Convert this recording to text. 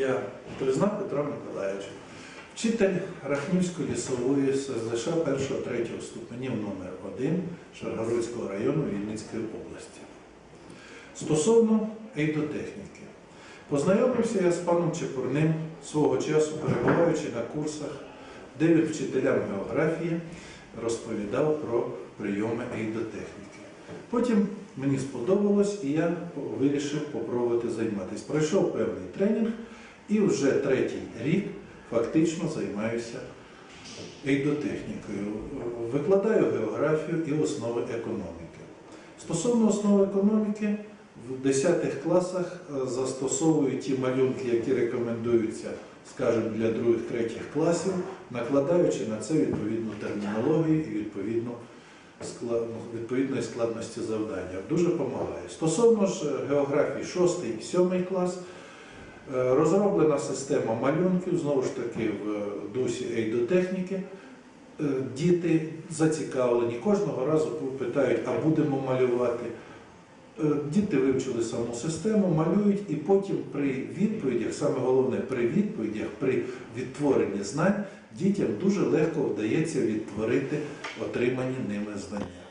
Я Тризна Петро Миколаївич, вчитель Рахнівської лісової СЗШ 1-3 ступенів номер 1 Шаргородського району Вінницької області. Стосовно ейдотехніки. Познайомився я з паном Чепурним свого часу, перебуваючи на курсах, де він вчителям географії розповідав про прийоми ейдотехніки. Потім мені сподобалось і я вирішив попробувати займатися. Пройшов певний тренінг і вже третій рік фактично займаюся ейдотехнікою. Викладаю географію і основи економіки. Стосовно основи економіки, в 10 класах е, застосовую ті малюнки, які рекомендуються, скажімо, для других-третіх класів, накладаючи на це відповідну термінологію і відповідну відповідної складності завдання. Дуже допомагає. Стосовно ж е, географії 6 і 7 клас, розроблена система малюнків, знову ж таки, в е, дусі ейдотехніки. Е, Діти зацікавлені, кожного разу питають, а будемо малювати. Е, Діти вивчили саму систему, малюють, і потім при відповідях, саме головне, при відповідях, при відтворенні знань, дітям дуже легко вдається відтворити отримані ними знання.